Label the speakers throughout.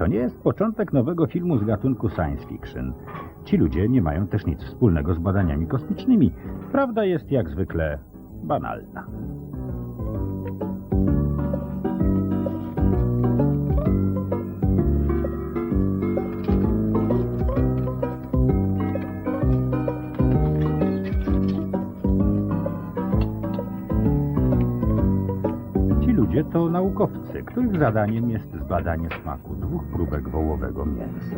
Speaker 1: To nie jest początek nowego filmu z gatunku science fiction. Ci ludzie nie mają też nic wspólnego z badaniami kosmicznymi. Prawda jest jak zwykle banalna. To naukowcy, których zadaniem jest zbadanie smaku dwóch próbek wołowego mięsa.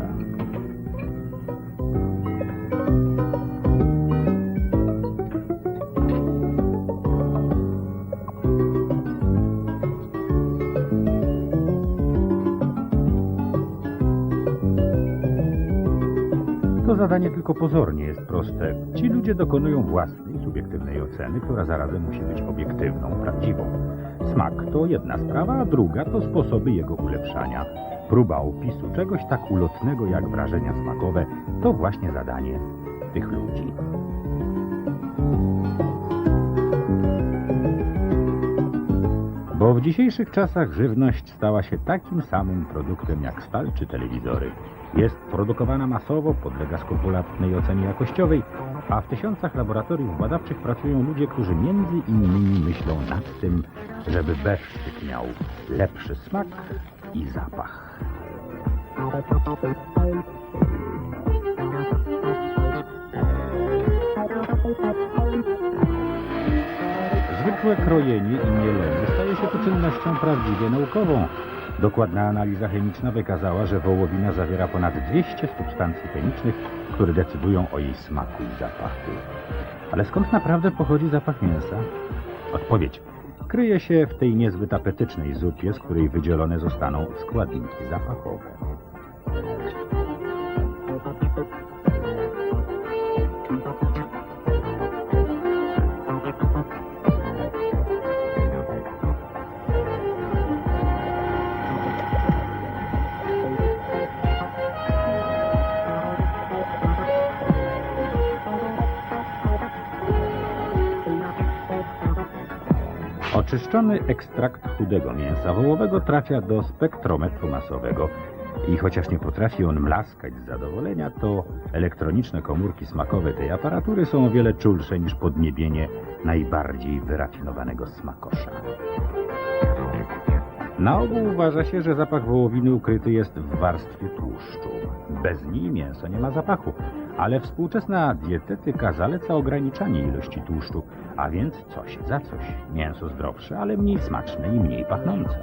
Speaker 1: To zadanie tylko pozornie jest proste. Ci ludzie dokonują własnej, subiektywnej oceny, która zarazem musi być obiektywną, prawdziwą. Smak to jedna sprawa, a druga to sposoby jego ulepszania. Próba opisu czegoś tak ulotnego jak wrażenia smakowe to właśnie zadanie tych ludzi. Bo w dzisiejszych czasach żywność stała się takim samym produktem jak stal czy telewizory. Jest produkowana masowo, podlega skrupulatnej ocenie jakościowej, a w tysiącach laboratoriów badawczych pracują ludzie, którzy między innymi myślą nad tym, żeby besztyk miał lepszy smak i zapach. Zwykłe krojenie i mielenie staje się tu czynnością prawdziwie naukową. Dokładna analiza chemiczna wykazała, że wołowina zawiera ponad 200 substancji chemicznych, które decydują o jej smaku i zapachu. Ale skąd naprawdę pochodzi zapach mięsa? Odpowiedź kryje się w tej niezbyt apetycznej zupie, z której wydzielone zostaną składniki zapachowe. Oczyszczony ekstrakt chudego mięsa wołowego trafia do spektrometru masowego i chociaż nie potrafi on mlaskać z zadowolenia, to elektroniczne komórki smakowe tej aparatury są o wiele czulsze niż podniebienie najbardziej wyrafinowanego smakosza. Na ogół uważa się, że zapach wołowiny ukryty jest w warstwie tłuszczu. Bez niej mięso nie ma zapachu, ale współczesna dietetyka zaleca ograniczanie ilości tłuszczu, a więc coś za coś. Mięso zdrowsze, ale mniej smaczne i mniej pachnące.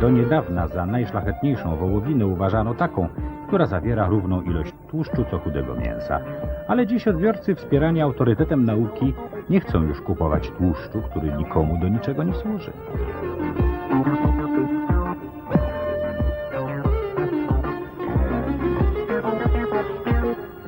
Speaker 1: Do niedawna za najszlachetniejszą wołowinę uważano taką, która zawiera równą ilość tłuszczu co chudego mięsa. Ale dziś odbiorcy wspierani autorytetem nauki nie chcą już kupować tłuszczu, który nikomu do niczego nie służy.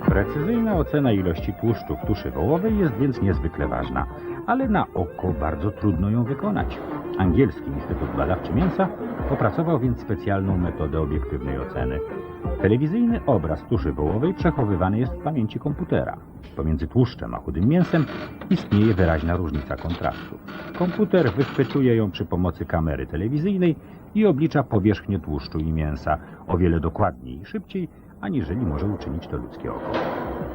Speaker 1: Precyzyjna ocena ilości tłuszczu w tuszy wołowej jest więc niezwykle ważna, ale na oko bardzo trudno ją wykonać. Angielski Instytut Badawczy Mięsa opracował więc specjalną metodę obiektywnej oceny. Telewizyjny obraz tuszy wołowej przechowywany jest w pamięci komputera. Pomiędzy tłuszczem a chudym mięsem istnieje wyraźna różnica kontrastu. Komputer wychwytuje ją przy pomocy kamery telewizyjnej i oblicza powierzchnię tłuszczu i mięsa o wiele dokładniej i szybciej, aniżeli może uczynić to ludzkie oko.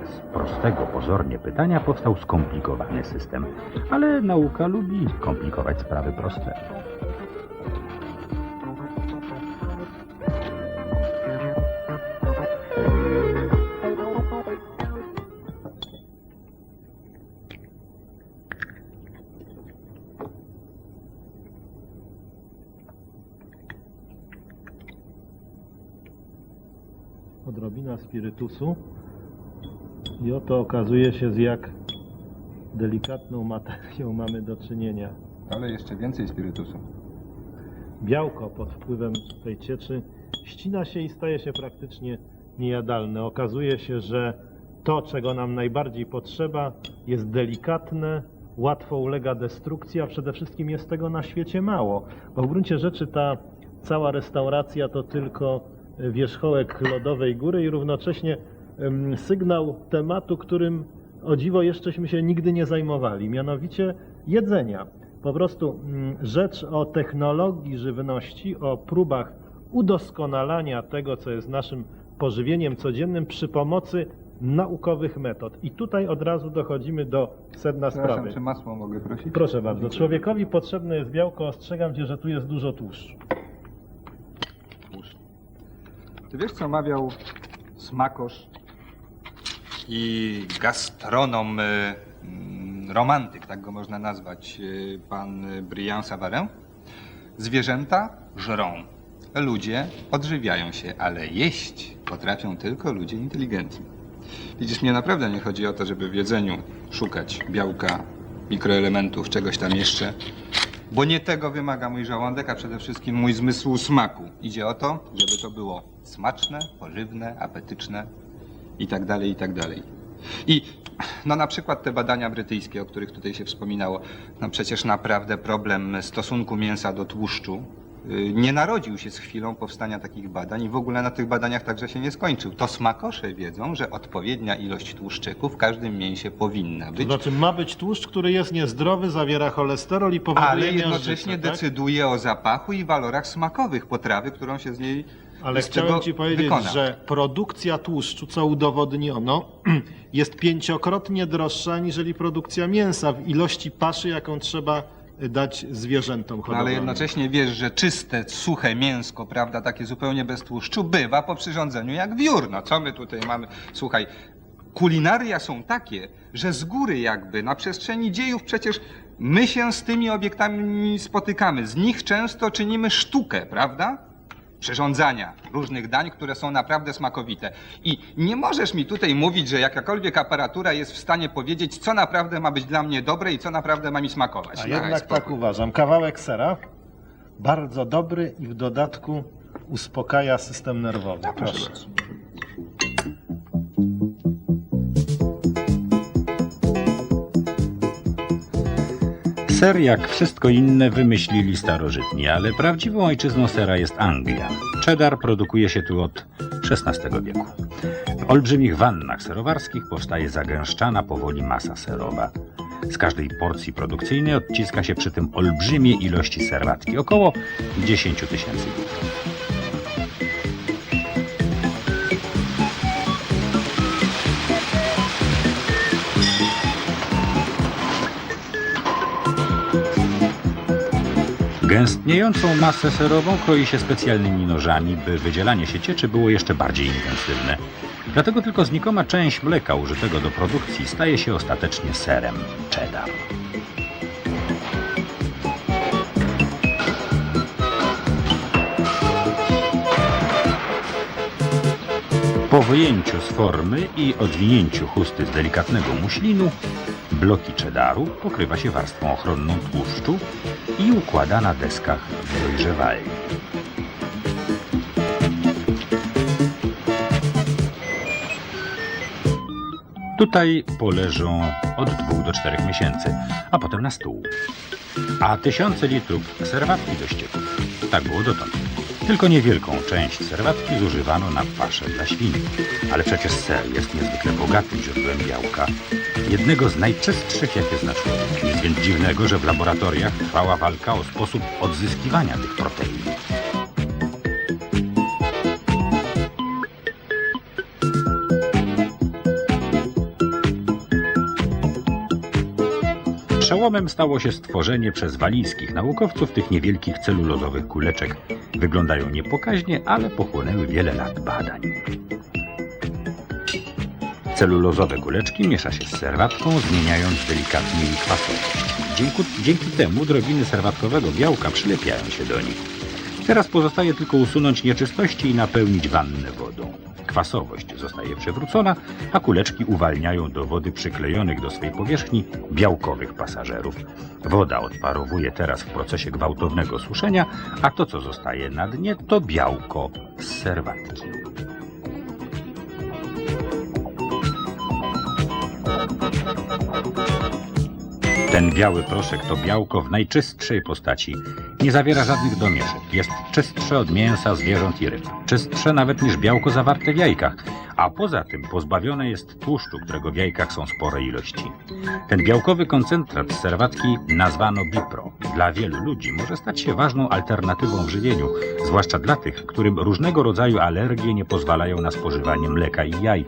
Speaker 1: Z prostego pozornie pytania powstał skomplikowany system, ale nauka lubi komplikować sprawy proste.
Speaker 2: Spirytusu i oto okazuje się z jak delikatną materią mamy do czynienia.
Speaker 3: Ale jeszcze więcej spirytusu.
Speaker 2: Białko pod wpływem tej cieczy ścina się i staje się praktycznie niejadalne. Okazuje się, że to, czego nam najbardziej potrzeba, jest delikatne, łatwo ulega destrukcji, a przede wszystkim jest tego na świecie mało. Bo w gruncie rzeczy ta cała restauracja to tylko wierzchołek lodowej góry i równocześnie sygnał tematu, którym o dziwo jeszcześmy się nigdy nie zajmowali, mianowicie jedzenia. po prostu mm, rzecz o technologii żywności, o próbach udoskonalania tego, co jest naszym pożywieniem codziennym przy pomocy naukowych metod. I tutaj od razu dochodzimy do sedna sprawy.
Speaker 3: czy masło mogę prosić?
Speaker 2: Proszę bardzo, człowiekowi potrzebne jest białko, ostrzegam cię, że tu jest dużo tłuszczu.
Speaker 3: Ty wiesz, co mawiał smakosz i gastronom, y, mm, romantyk, tak go można nazwać, y, pan Brian Savarin? Zwierzęta żrą. Ludzie odżywiają się, ale jeść potrafią tylko ludzie inteligentni. Widzisz, mnie naprawdę nie chodzi o to, żeby w jedzeniu szukać białka, mikroelementów, czegoś tam jeszcze, bo nie tego wymaga mój żołądek, a przede wszystkim mój zmysł smaku. Idzie o to, żeby to było smaczne, pożywne, apetyczne i tak dalej, i tak dalej. I no na przykład te badania brytyjskie, o których tutaj się wspominało, no przecież naprawdę problem stosunku mięsa do tłuszczu nie narodził się z chwilą powstania takich badań i w ogóle na tych badaniach także się nie skończył. To smakosze wiedzą, że odpowiednia ilość tłuszczyków w każdym mięsie powinna
Speaker 2: To
Speaker 3: być,
Speaker 2: znaczy ma być tłuszcz, który jest niezdrowy, zawiera cholesterol i powoduje
Speaker 3: ale jednocześnie
Speaker 2: tak?
Speaker 3: decyduje o zapachu i walorach smakowych potrawy, którą się z niej
Speaker 2: Ale
Speaker 3: z
Speaker 2: chciałem ci powiedzieć,
Speaker 3: wykona.
Speaker 2: że produkcja tłuszczu, co udowodniono, jest pięciokrotnie droższa aniżeli produkcja mięsa w ilości paszy, jaką trzeba dać zwierzętom
Speaker 3: No,
Speaker 2: hodowlanym.
Speaker 3: ale jednocześnie wiesz, że czyste, suche mięsko, prawda, takie zupełnie bez tłuszczu, bywa po przyrządzeniu jak wiór. No co my tutaj mamy? Słuchaj, kulinaria są takie, że z góry jakby, na przestrzeni dziejów przecież my się z tymi obiektami spotykamy. Z nich często czynimy sztukę, prawda? Przyrządzania różnych dań, które są naprawdę smakowite. I nie możesz mi tutaj mówić, że jakakolwiek aparatura jest w stanie powiedzieć, co naprawdę ma być dla mnie dobre i co naprawdę ma mi smakować.
Speaker 2: A jednak
Speaker 3: spokój.
Speaker 2: tak uważam. Kawałek sera, bardzo dobry i w dodatku uspokaja system nerwowy. Proszę.
Speaker 1: Ser, jak wszystko inne, wymyślili starożytni, ale prawdziwą ojczyzną sera jest Anglia. Cheddar produkuje się tu od XVI wieku. W olbrzymich wannach serowarskich powstaje zagęszczana powoli masa serowa. Z każdej porcji produkcyjnej odciska się przy tym olbrzymie ilości serwatki, około 10 tysięcy litrów. Gęstniejącą masę serową kroi się specjalnymi nożami, by wydzielanie się cieczy było jeszcze bardziej intensywne. Dlatego tylko znikoma część mleka użytego do produkcji staje się ostatecznie serem cheddar. Po wyjęciu z formy i odwinięciu chusty z delikatnego muślinu, bloki cheddaru pokrywa się warstwą ochronną tłuszczu i układa na deskach w dojrzewalni. Tutaj poleżą od dwóch do czterech miesięcy, a potem na stół. A tysiące litrów serwatki do ścieków. Tak było dotąd. Tylko niewielką część serwatki zużywano na paszę dla świń. Ale przecież ser jest niezwykle bogatym źródłem białka. Jednego z najczystszych, jakie zna człowiek. Nic więc dziwnego, że w laboratoriach trwała walka o sposób odzyskiwania tych protein. Przełomem stało się stworzenie przez walijskich naukowców tych niewielkich celulozowych kuleczek. Wyglądają niepokaźnie, ale pochłonęły wiele lat badań. Celulozowe kuleczki miesza się z serwatką, zmieniając delikatnie ich kwasowość. Dzięki, dzięki temu drobiny serwatkowego białka przylepiają się do nich. Teraz pozostaje tylko usunąć nieczystości i napełnić wannę wodą. Kwasowość zostaje przewrócona, a kuleczki uwalniają do wody przyklejonych do swej powierzchni białkowych pasażerów. Woda odparowuje teraz w procesie gwałtownego suszenia, a to, co zostaje na dnie, to białko z serwatki. Ten biały proszek to białko w najczystszej postaci. Nie zawiera żadnych domieszek. Jest czystsze od mięsa zwierząt i ryb. Czystsze nawet niż białko zawarte w jajkach. A poza tym pozbawione jest tłuszczu, którego w jajkach są spore ilości. Ten białkowy koncentrat z serwatki nazwano bipro. dla wielu ludzi może stać się ważną alternatywą w żywieniu, zwłaszcza dla tych, którym różnego rodzaju alergie nie pozwalają na spożywanie mleka i jaj.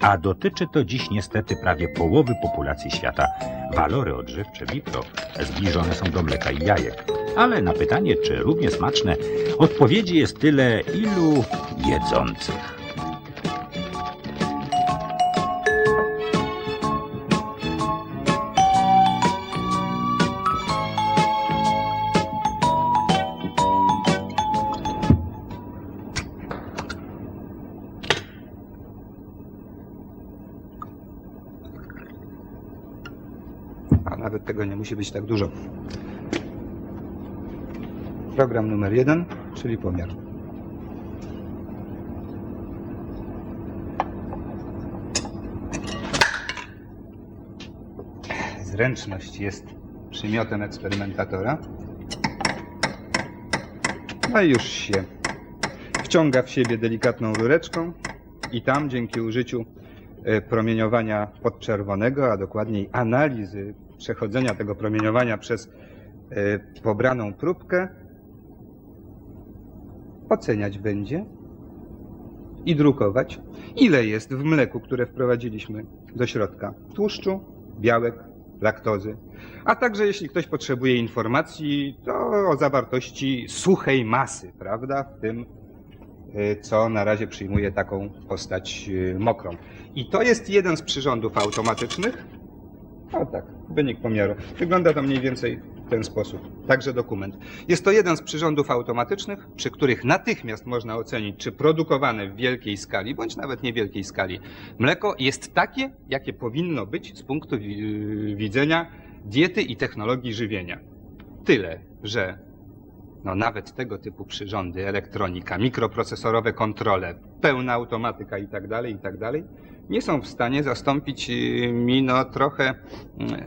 Speaker 1: A dotyczy to dziś niestety prawie połowy populacji świata. Walory odżywcze vitro zbliżone są do mleka i jajek. Ale na pytanie, czy równie smaczne, odpowiedzi jest tyle, ilu jedzących.
Speaker 3: Tego nie musi być tak dużo. Program numer jeden, czyli pomiar. Zręczność jest przymiotem eksperymentatora. No i już się wciąga w siebie delikatną rureczką i tam dzięki użyciu promieniowania podczerwonego, a dokładniej analizy przechodzenia tego promieniowania przez e, pobraną próbkę, oceniać będzie i drukować, ile jest w mleku, które wprowadziliśmy do środka. Tłuszczu, białek, laktozy, a także jeśli ktoś potrzebuje informacji, to o zawartości suchej masy, prawda, w tym co na razie przyjmuje taką postać y, mokrą. I to jest jeden z przyrządów automatycznych. O tak, wynik pomiaru. Wygląda to mniej więcej w ten sposób. Także dokument. Jest to jeden z przyrządów automatycznych, przy których natychmiast można ocenić, czy produkowane w wielkiej skali, bądź nawet niewielkiej skali, mleko jest takie, jakie powinno być z punktu wi- widzenia diety i technologii żywienia. Tyle, że no nawet tego typu przyrządy, elektronika, mikroprocesorowe kontrole, pełna automatyka i tak dalej, i tak dalej, nie są w stanie zastąpić y, mi no trochę mm,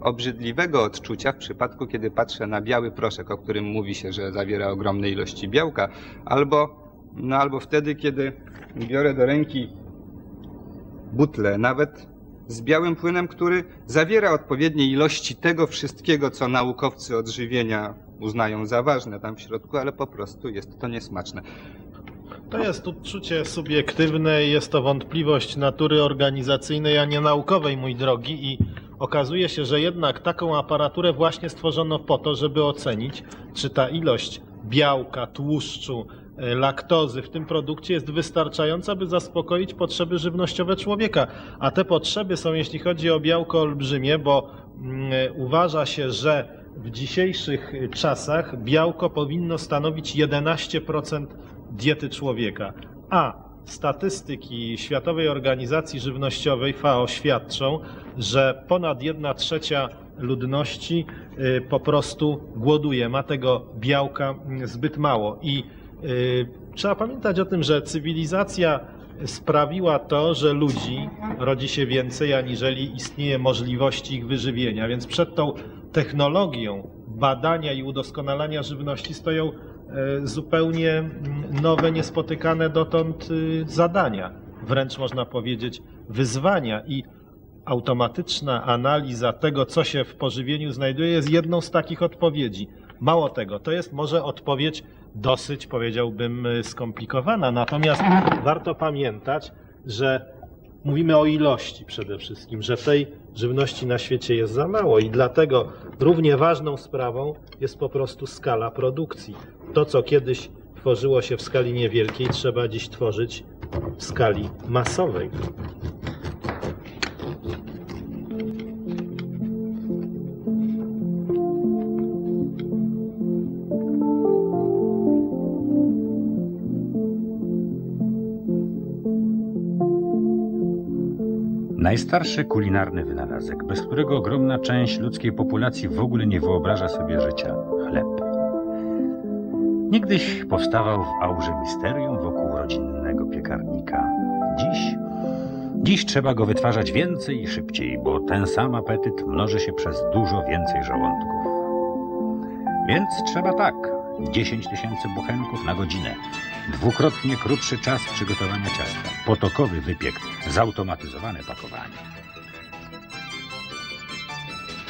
Speaker 3: obrzydliwego odczucia w przypadku, kiedy patrzę na biały proszek, o którym mówi się, że zawiera ogromne ilości białka, albo, no albo wtedy, kiedy biorę do ręki butlę, nawet z białym płynem, który zawiera odpowiednie ilości tego wszystkiego, co naukowcy odżywienia uznają za ważne tam w środku, ale po prostu jest to niesmaczne.
Speaker 2: To jest odczucie subiektywne i jest to wątpliwość natury organizacyjnej, a nie naukowej, mój drogi. I okazuje się, że jednak taką aparaturę właśnie stworzono po to, żeby ocenić, czy ta ilość białka, tłuszczu, e, laktozy w tym produkcie jest wystarczająca, by zaspokoić potrzeby żywnościowe człowieka. A te potrzeby są, jeśli chodzi o białko, olbrzymie, bo mm, e, uważa się, że w dzisiejszych czasach białko powinno stanowić 11% diety człowieka. A statystyki Światowej Organizacji Żywnościowej FAO świadczą, że ponad 1 trzecia ludności y, po prostu głoduje, ma tego białka mm, zbyt mało. I y, trzeba pamiętać o tym, że cywilizacja sprawiła to, że ludzi rodzi się więcej, aniżeli istnieje możliwości ich wyżywienia. Więc przed tą technologią badania i udoskonalania żywności stoją e, zupełnie mm, nowe, niespotykane dotąd y, zadania, wręcz można powiedzieć wyzwania. I automatyczna analiza tego, co się w pożywieniu znajduje, jest jedną z takich odpowiedzi. Mało tego, to jest może odpowiedź dosyć, powiedziałbym, y, skomplikowana, natomiast warto pamiętać, że mówimy o ilości przede wszystkim, że tej żywności na świecie jest za mało i dlatego równie ważną sprawą jest po prostu skala produkcji. To, co kiedyś tworzyło się w skali niewielkiej, trzeba dziś tworzyć w skali masowej.
Speaker 1: Najstarszy kulinarny wynalazek, bez którego ogromna część ludzkiej populacji w ogóle nie wyobraża sobie życia chleb. Niegdyś powstawał w aurze misterium wokół rodzinnego piekarnika. Dziś, dziś trzeba go wytwarzać więcej i szybciej, bo ten sam apetyt mnoży się przez dużo więcej żołądków. Więc trzeba tak, 10 tysięcy bochenków na godzinę, dwukrotnie krótszy czas przygotowania ciasta, potokowy wypiek, zautomatyzowane pakowanie.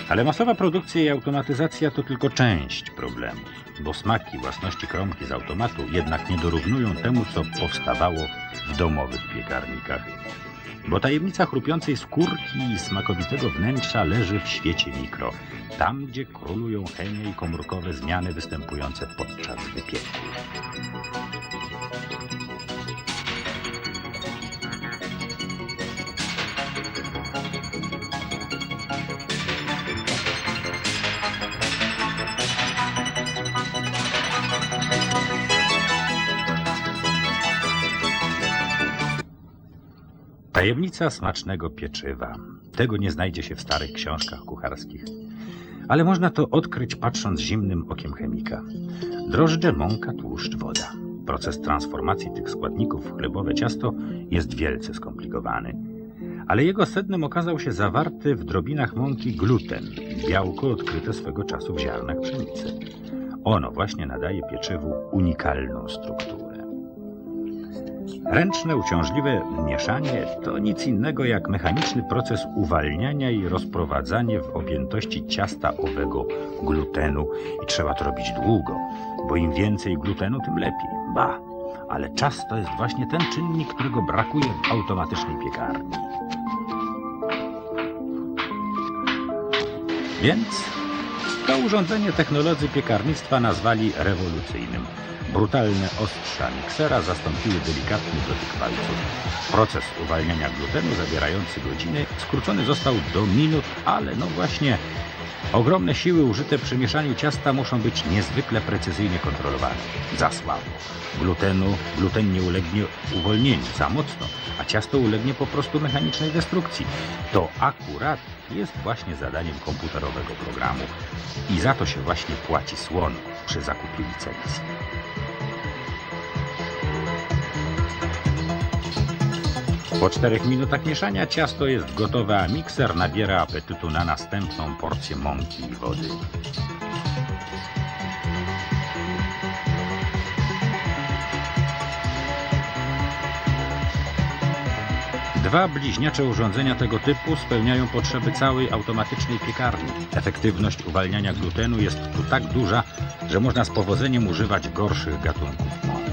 Speaker 1: Ale masowa produkcja i automatyzacja to tylko część problemu, bo smaki własności kromki z automatu jednak nie dorównują temu, co powstawało w domowych piekarnikach. Bo tajemnica chrupiącej skórki i smakowitego wnętrza leży w świecie mikro, tam gdzie królują chemia i komórkowe zmiany występujące podczas wypieku. Tajemnica smacznego pieczywa. Tego nie znajdzie się w starych książkach kucharskich. Ale można to odkryć patrząc zimnym okiem chemika. Drożdże, mąka, tłuszcz, woda. Proces transformacji tych składników w chlebowe ciasto jest wielce skomplikowany. Ale jego sednem okazał się zawarty w drobinach mąki gluten, białko odkryte swego czasu w ziarnach pszenicy. Ono właśnie nadaje pieczywu unikalną strukturę. Ręczne, uciążliwe mieszanie to nic innego jak mechaniczny proces uwalniania i rozprowadzania w objętości ciasta owego glutenu. I trzeba to robić długo, bo im więcej glutenu, tym lepiej. Ba, ale czas to jest właśnie ten czynnik, którego brakuje w automatycznej piekarni. Więc to urządzenie technolodzy piekarnictwa nazwali rewolucyjnym. Brutalne ostrza miksera zastąpiły delikatny dotyk palców. Proces uwalniania glutenu zabierający godziny skrócony został do minut, ale no właśnie, ogromne siły użyte przy mieszaniu ciasta muszą być niezwykle precyzyjnie kontrolowane. Za słabo. Glutenu, gluten nie ulegnie uwolnieniu za mocno, a ciasto ulegnie po prostu mechanicznej destrukcji. To akurat jest właśnie zadaniem komputerowego programu i za to się właśnie płaci słono przy zakupie licencji. Po czterech minutach mieszania ciasto jest gotowe, a mikser nabiera apetytu na następną porcję mąki i wody. Dwa bliźniacze urządzenia tego typu spełniają potrzeby całej automatycznej piekarni. Efektywność uwalniania glutenu jest tu tak duża, że można z powodzeniem używać gorszych gatunków mąki.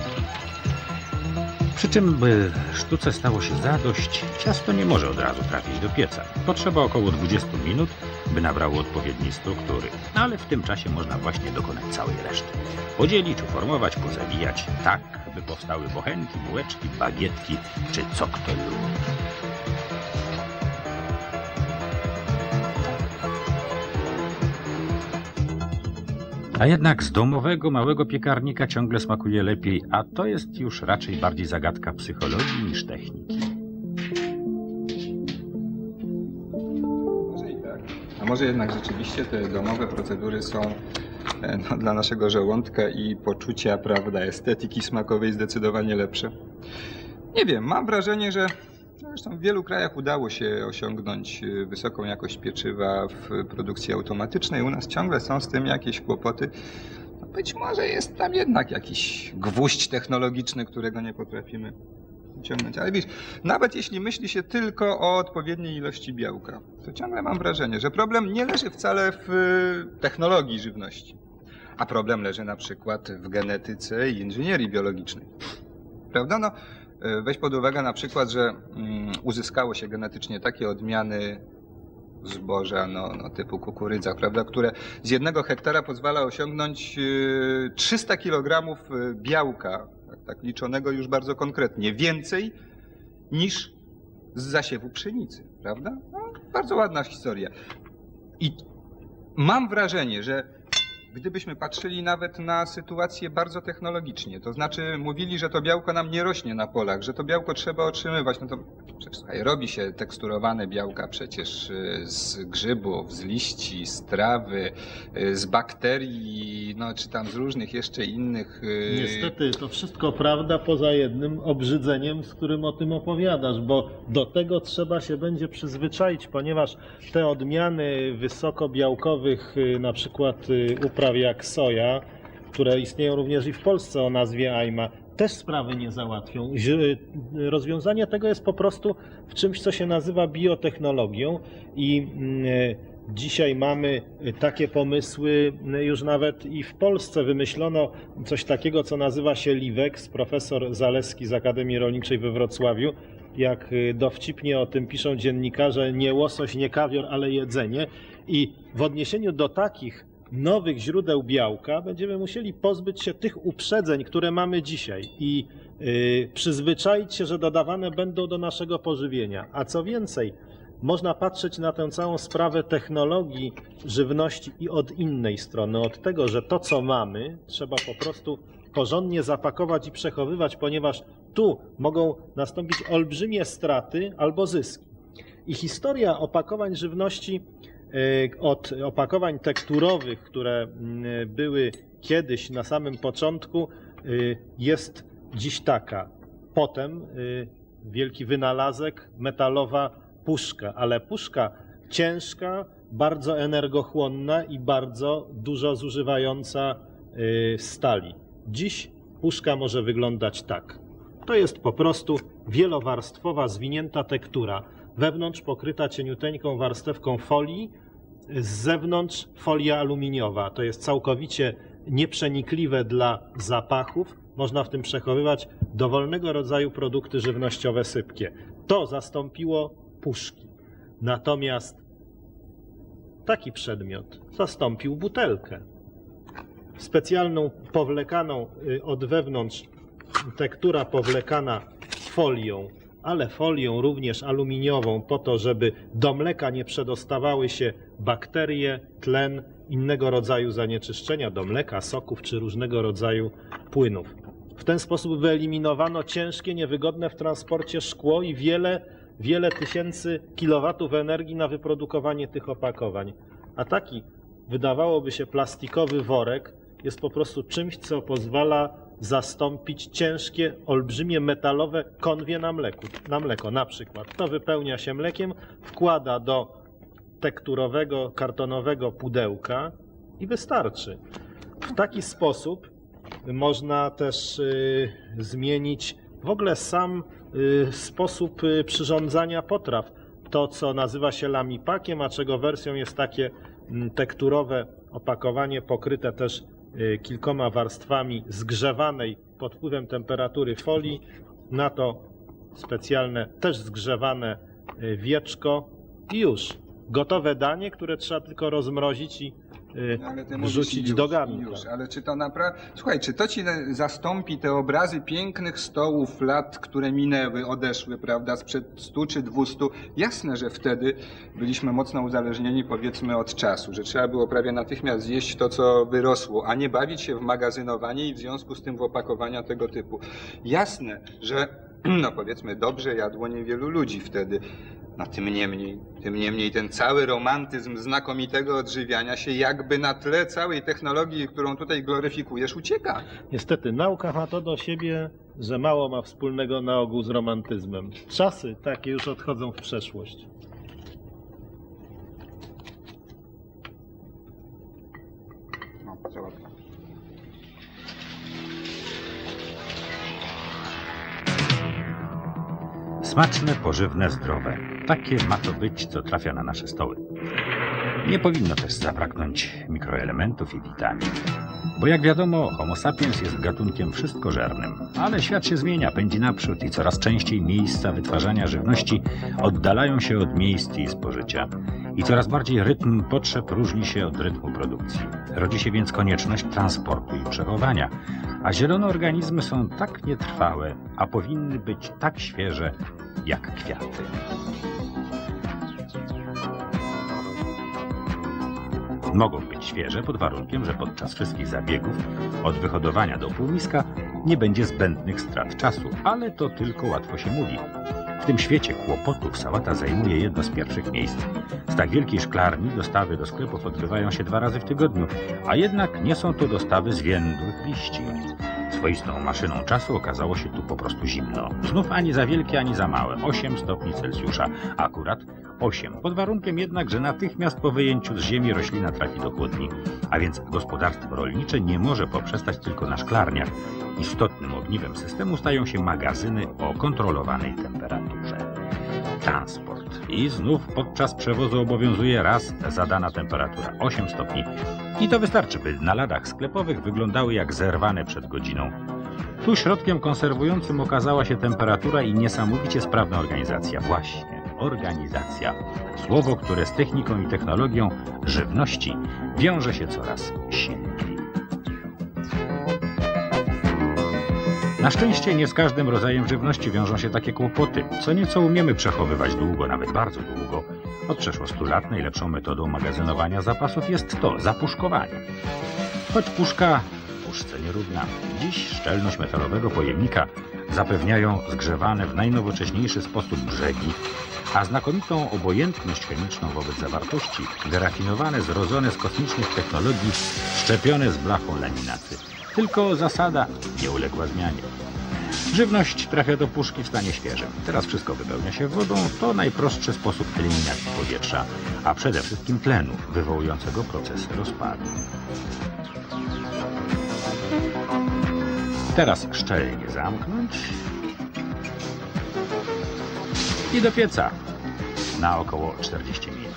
Speaker 1: Przy czym, by sztuce stało się zadość, ciasto nie może od razu trafić do pieca. Potrzeba około 20 minut, by nabrało odpowiedniej struktury. Ale w tym czasie można właśnie dokonać całej reszty. Podzielić, uformować, pozawijać, tak, by powstały bochenki, bułeczki, bagietki czy co A jednak z domowego małego piekarnika ciągle smakuje lepiej, a to jest już raczej bardziej zagadka psychologii niż techniki.
Speaker 3: Może i tak. A może jednak rzeczywiście te domowe procedury są e, no, dla naszego żołądka i poczucia, prawda, estetyki smakowej zdecydowanie lepsze. Nie wiem, mam wrażenie, że zresztą w wielu krajach udało się osiągnąć e, wysoką jakość pieczywa w produkcji automatycznej. U nas ciągle są z tym jakieś kłopoty. No, Być może jest tam jednak jakiś gwóźdź technologiczny, którego nie potrafimy ciągnąć. Ale wiesz, nawet jeśli myśli się tylko o odpowiedniej ilości białka, to ciągle mam wrażenie, że problem nie leży wcale w y, technologii żywności, a problem leży na przykład w genetyce i inżynierii biologicznej. Prawda? No, y, weź pod uwagę na przykład, że mm, uzyskało się genetycznie takie odmiany zboża no, no, typu kukurydza, prawda, które z jednego hektara pozwala osiągnąć y, 300 kg białka, tak, tak liczonego już bardzo konkretnie, więcej niż z zasiewu pszenicy, prawda? No, bardzo ładna historia. I mam wrażenie, że gdybyśmy patrzyli nawet na sytuację bardzo technologicznie, to znaczy mówili, że to białko nam nie rośnie na polach, że to białko trzeba otrzymywać, no to przecież słuchaj, robi się teksturowane białka przecież y, z grzybów, z liści, z trawy, y, z bakterii, no czy tam z różnych jeszcze innych. y,
Speaker 2: Niestety to wszystko prawda poza jednym obrzydzeniem, z którym o tym opowiadasz, bo do tego trzeba się będzie przyzwyczaić, ponieważ te odmiany wysokobiałkowych, na przykład y, upraw jak soja, które istnieją również i w Polsce o nazwie AIMA, też sprawy nie załatwią. Y, Rozwiązanie tego jest po prostu w czymś, co się nazywa biotechnologią i mm, Dzisiaj mamy y, takie pomysły, y, już nawet i w Polsce wymyślono coś takiego, co nazywa się Liwex. Profesor Zaleski z Akademii Rolniczej we Wrocławiu, jak y, dowcipnie o tym piszą dziennikarze, nie łosoś, nie kawior, ale jedzenie. I w odniesieniu do takich nowych źródeł białka będziemy musieli pozbyć się tych uprzedzeń, które mamy dzisiaj i y, przyzwyczaić się, że dodawane będą do naszego pożywienia. A co więcej, można patrzeć na tę całą sprawę technologii żywności i od innej strony, od tego, że to, co mamy, trzeba po prostu porządnie zapakować i przechowywać, ponieważ tu mogą nastąpić olbrzymie straty albo zyski. I historia opakowań żywności od opakowań tekturowych, które mm, były kiedyś na samym początku, y, jest dziś taka. Potem y, wielki wynalazek, metalowa puszka, ale puszka ciężka, bardzo energochłonna i bardzo dużo zużywająca y, stali. Dziś puszka może wyglądać tak. To jest po prostu wielowarstwowa, zwinięta tektura. Wewnątrz pokryta cieniuteńką warstewką folii, z zewnątrz folia aluminiowa. To jest całkowicie nieprzenikliwe dla zapachów. Można w tym przechowywać dowolnego rodzaju produkty żywnościowe sypkie. To zastąpiło puszki. Natomiast taki przedmiot zastąpił butelkę. Specjalną powlekaną y, od wewnątrz tektura powlekana folią, ale folią również aluminiową, po to, żeby do mleka nie przedostawały się bakterie, tlen, innego rodzaju zanieczyszczenia do mleka, soków czy różnego rodzaju płynów. W ten sposób wyeliminowano ciężkie, niewygodne w transporcie szkło i wiele, wiele tysięcy kilowatów energii na wyprodukowanie tych opakowań. A taki, wydawałoby się, plastikowy worek jest po prostu czymś, co pozwala zastąpić ciężkie, olbrzymie metalowe konwie na, mleku, na mleko. Na przykład to wypełnia się mlekiem, wkłada do tekturowego, kartonowego pudełka i wystarczy. W taki sposób można też y, zmienić w ogóle sam y, sposób y, przyrządzania potraw. To, co nazywa się lamipakiem, a czego wersją jest takie mm, tekturowe opakowanie pokryte też kilkoma warstwami zgrzewanej pod wpływem temperatury folii. Na to specjalne, też zgrzewane y, wieczko i już. Gotowe danie, które trzeba tylko rozmrozić i
Speaker 3: mówisz
Speaker 2: wrzucić
Speaker 3: już. Już, ale czy to naprawdę... Słuchaj, czy to ci zastąpi te obrazy pięknych stołów lat, które minęły, odeszły, prawda, sprzed 100 czy 200? Jasne, że wtedy byliśmy mocno uzależnieni, powiedzmy, od czasu, że trzeba było prawie natychmiast zjeść to, co wyrosło, a nie bawić się w magazynowanie i w związku z tym w opakowania tego typu. Jasne, że, no powiedzmy, dobrze jadło niewielu ludzi wtedy. No tym niemniej, tym niemniej ten cały romantyzm znakomitego odżywiania się jakby na tle całej technologii, którą tutaj gloryfikujesz, ucieka.
Speaker 2: Niestety, nauka ma to do siebie, że mało ma wspólnego na ogół z romantyzmem. Czasy takie już odchodzą w przeszłość.
Speaker 1: Smaczne, pożywne, zdrowe. Takie ma to być, co trafia na nasze stoły. Nie powinno też zabraknąć mikroelementów i witamin. Bo jak wiadomo, Homo sapiens jest gatunkiem wszystkożernym. Ale świat się zmienia, pędzi naprzód i coraz częściej miejsca wytwarzania żywności oddalają się od miejsc jej spożycia. I coraz bardziej rytm potrzeb różni się od rytmu produkcji. Rodzi się więc konieczność transportu i przechowania. A zielone organizmy są tak nietrwałe, a powinny być tak świeże jak kwiaty. Mogą być świeże pod warunkiem, że podczas wszystkich zabiegów od wyhodowania do półmiska nie będzie zbędnych strat czasu, ale to tylko łatwo się mówi. W tym świecie kłopotów sałata zajmuje jedno z pierwszych miejsc. Z tak wielkiej szklarni dostawy do sklepów odbywają się dwa razy w tygodniu, a jednak nie są to dostawy zwiędłych liści. Swoistą maszyną czasu okazało się tu po prostu zimno. Znów ani za wielkie, ani za małe. 8 stopni Celsjusza. Akurat 8. Pod warunkiem jednak, że natychmiast po wyjęciu z ziemi roślina trafi do chłodni. A więc gospodarstwo rolnicze nie może poprzestać tylko na szklarniach. Istotnym ogniwem systemu stają się magazyny o kontrolowanej temperaturze. transport. I znów podczas przewozu obowiązuje raz zadana temperatura 8 stopni. I to wystarczy, by na ladach sklepowych wyglądały jak zerwane przed godziną. Tu środkiem konserwującym okazała się temperatura i niesamowicie sprawna organizacja. Właśnie, organizacja. Słowo, które z techniką i technologią żywności wiąże się coraz silniej. Na szczęście nie z każdym rodzajem żywności wiążą się takie kłopoty. Co nieco umiemy przechowywać długo, nawet bardzo długo. Od przeszło 100 lat najlepszą metodą magazynowania zapasów jest to zapuszkowanie. Choć puszka puszce nierówna. Dziś szczelność metalowego pojemnika zapewniają zgrzewane w najnowocześniejszy sposób brzegi, a znakomitą obojętność chemiczną wobec zawartości wyrafinowane, zrodzone z kosmicznych technologii, szczepione z blachą laminaty. Tylko zasada nie uległa zmianie. Żywność trafia do puszki w stanie świeżym. Teraz wszystko wypełnia się wodą. To najprostszy sposób eliminacji powietrza, a przede wszystkim tlenu wywołującego proces rozpadu. Teraz szczelnie zamknąć i do pieca na około 40 minut.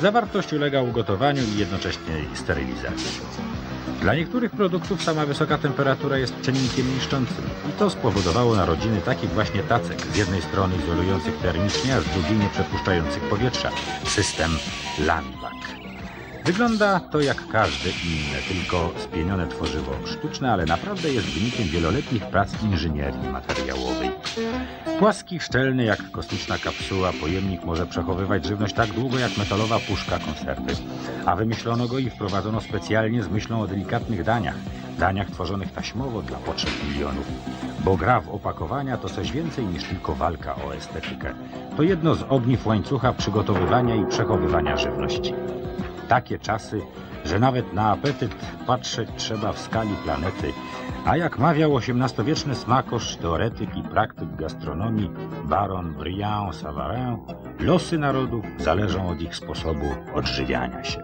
Speaker 1: Zawartość ulega ugotowaniu i jednocześnie sterylizacji. Dla niektórych produktów sama wysoka temperatura jest czynnikiem niszczącym i to spowodowało narodziny takich właśnie tacek, z jednej strony izolujących termicznie, a z drugiej nie przepuszczających powietrza. System Landbach. Wygląda to jak każde inne, tylko spienione tworzywo sztuczne, ale naprawdę jest wynikiem wieloletnich prac inżynierii materiałowej. Płaski, szczelny jak kosmiczna kapsuła, pojemnik może przechowywać żywność tak długo jak metalowa puszka konserwy. A wymyślono go i wprowadzono specjalnie z myślą o delikatnych daniach. Daniach tworzonych taśmowo dla potrzeb milionów. Bo gra w opakowania to coś więcej niż tylko walka o estetykę. To jedno z ogniw łańcucha przygotowywania i przechowywania żywności. Takie czasy, że nawet na apetyt patrzeć trzeba w skali planety. A jak mawiał XVIII-wieczny smakosz, teoretyk i praktyk gastronomii baron Briand Savarin, losy narodów zależą od ich sposobu odżywiania się.